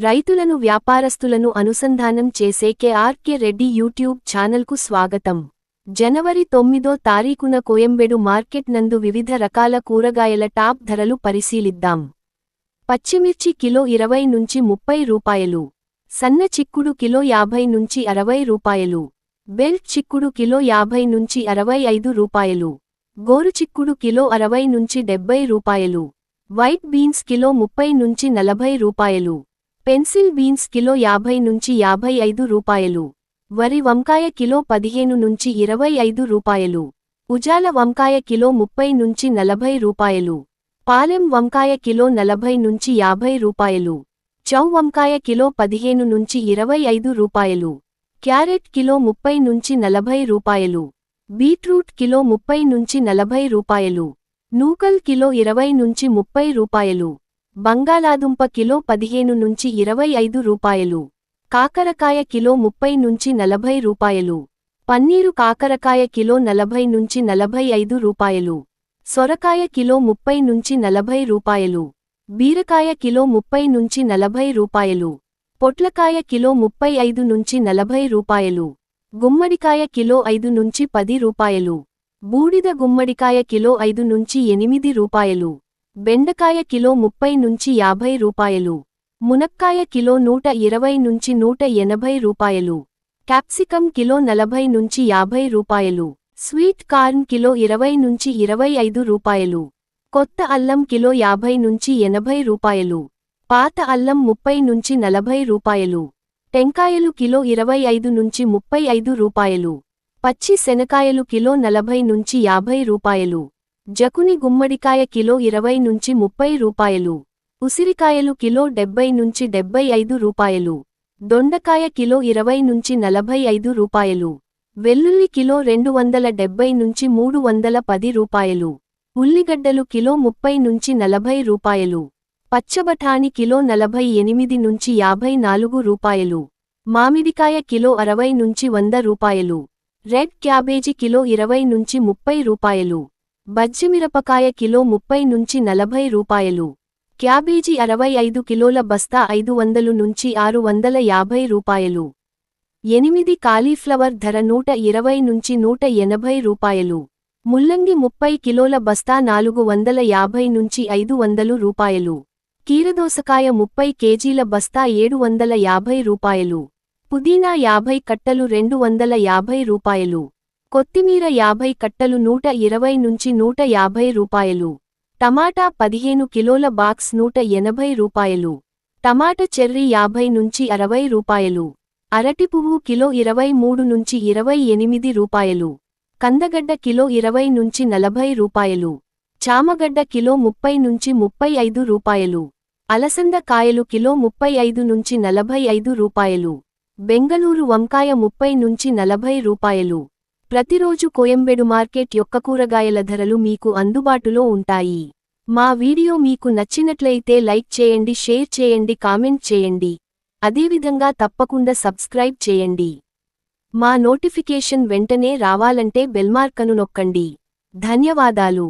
రైతులను వ్యాపారస్తులను అనుసంధానం చేసే కేఆర్కే రెడ్డి యూట్యూబ్ ఛానల్కు స్వాగతం. జనవరి తొమ్మిదో తారీఖున కోయంబేడు మార్కెట్ నందు వివిధ రకాల కూరగాయల టాప్ ధరలు పరిశీలిద్దాం. పచ్చిమిర్చి కిలో ఇరవై నుంచి ముప్పై రూపాయలు. సన్న చిక్కుడు కిలో యాభై నుంచి అరవై రూపాయలు. బెల్ట్ చిక్కుడు కిలో యాభై నుంచి అరవై ఐదు రూపాయలు. గోరు చిక్కుడు కిలో అరవై నుంచి డెబ్బై రూపాయలు. వైట్ బీన్స్ కిలో ముప్పై నుంచి నలభై రూపాయలు. పెన్సిల్ బీన్స్ కిలో యాభై నుంచి యాభై ఐదు రూపాయలు. వరి వంకాయ కిలో పదిహేను నుంచి ఇరవై ఐదు రూపాయలు. ఉజాల వంకాయ కిలో ముప్పై నుంచి నలభై రూపాయలు. పాలెం వంకాయ కిలో నలభై నుంచి యాభై రూపాయలు. చౌ వంకాయ కిలో పదిహేను నుంచి ఇరవై ఐదు రూపాయలు. క్యారెట్ కిలో ముప్పై నుంచి నలభై రూపాయలు. బీట్రూట్ కిలో ముప్పై నుంచి నలభై రూపాయలు. నూకల్ కిలో ఇరవై నుంచి ముప్పై రూపాయలు. బంగాళాదుంప కిలో పదిహేను నుంచి ఇరవై ఐదు రూపాయలు. కాకరకాయ కిలో ముప్పై నుంచి నలభై రూపాయలు. పన్నీరు కాకరకాయ కిలో నలభై నుంచి నలభై ఐదు రూపాయలు. సొరకాయ కిలో ముప్పై నుంచి నలభై రూపాయలు. బీరకాయ కిలో ముప్పై నుంచి నలభై రూపాయలు. పొట్లకాయ కిలో ముప్పై ఐదు నుంచి నలభై రూపాయలు. గుమ్మడికాయ కిలో ఐదు నుంచి పది రూపాయలు. బూడిద గుమ్మడికాయ కిలో ఐదు నుంచి ఎనిమిది రూపాయలు. బెండకాయ కిలో ముప్పై నుంచి యాభై రూపాయలు. మునక్కాయ కిలో నూట ఇరవై నుంచి నూట ఎనభై రూపాయలు. క్యాప్సికం కిలో నలభై నుంచి యాభై రూపాయలు. స్వీట్ కార్న్ కిలో ఇరవై నుంచి ఇరవై ఐదు రూపాయలు. కొత్త అల్లం కిలో యాభై నుంచి ఎనభై రూపాయలు. పాత అల్లం ముప్పై నుంచి నలభై రూపాయలు. టెంకాయలు కిలో ఇరవై ఐదు నుంచి ముప్పై ఐదు రూపాయలు. పచ్చి శనకాయలు కిలో నలభై నుంచి యాభై రూపాయలు. జకుని గుమ్మడికాయ కిలో ఇరవై నుంచి ముప్పై రూపాయలు. ఉసిరికాయలు కిలో డెబ్బై నుంచి డెబ్బై ఐదు రూపాయలు. దొండకాయ కిలో ఇరవై నుంచి నలభై ఐదు రూపాయలు. వెల్లుల్లి కిలో రెండు వందల డెబ్బై నుంచి మూడు వందల పది రూపాయలు. ఉల్లిగడ్డలు కిలో ముప్పై నుంచి నలభై రూపాయలు. పచ్చబఠాని కిలో నలభై ఎనిమిది నుంచి యాభై నాలుగు రూపాయలు. మామిడికాయ కిలో అరవై నుంచి వంద రూపాయలు. రెడ్ క్యాబేజీ కిలో ఇరవై నుంచి ముప్పై రూపాయలు. బజ్జిమిరపకాయ కిలో ముప్పై నుంచి నలభై రూపాయలు. క్యాబేజీ అరవై ఐదు కిలోల బస్తా ఐదు వందలు నుంచి ఆరు వందల యాభై రూపాయలు. ఎనిమిది కాలీఫ్లవర్ ధర నూట ఇరవై నుంచి నూట ఎనభై రూపాయలు. ముల్లంగి ముప్పై కిలోల బస్తా నాలుగు వందల యాభై నుంచి ఐదు వందలు రూపాయలు. కీరదోసకాయ ముప్పై కేజీల బస్తా ఏడు వందల యాభై రూపాయలు. పుదీనా యాభై కట్టలు రెండు వందల యాభై రూపాయలు. కొత్తిమీర యాభై కట్టలు నూట ఇరవై నుంచి నూట యాభై రూపాయలు. టమాటా పదిహేను కిలోల బాక్స్ నూట ఎనభై రూపాయలు. టమాటా చెర్రీ యాభై నుంచి అరవై రూపాయలు. అరటి పువ్వు కిలో ఇరవై మూడు నుంచి ఇరవై ఎనిమిది రూపాయలు. కందగడ్డ కిలో ఇరవై నుంచి నలభై రూపాయలు. చామగడ్డ కిలో ముప్పై నుంచి ముప్పై ఐదు రూపాయలు. అలసంద కాయలు కిలో ముప్పై ఐదు నుంచి నలభై ఐదు రూపాయలు. బెంగళూరు వంకాయ ముప్పై నుంచి నలభై రూపాయలు. ప్రతిరోజు కోయంబేడు మార్కెట్ యొక్క కూరగాయల ధరలు మీకు అందుబాటులో ఉంటాయి. మా వీడియో మీకు నచ్చినట్లయితే లైక్ చేయండి షేర్ చేయండి కామెంట్ చేయండి. అదేవిధంగా తప్పకుండా సబ్స్క్రైబ్ చేయండి. మా నోటిఫికేషన్ వెంటనే రావాలంటే బెల్మార్కను నొక్కండి. ధన్యవాదాలు.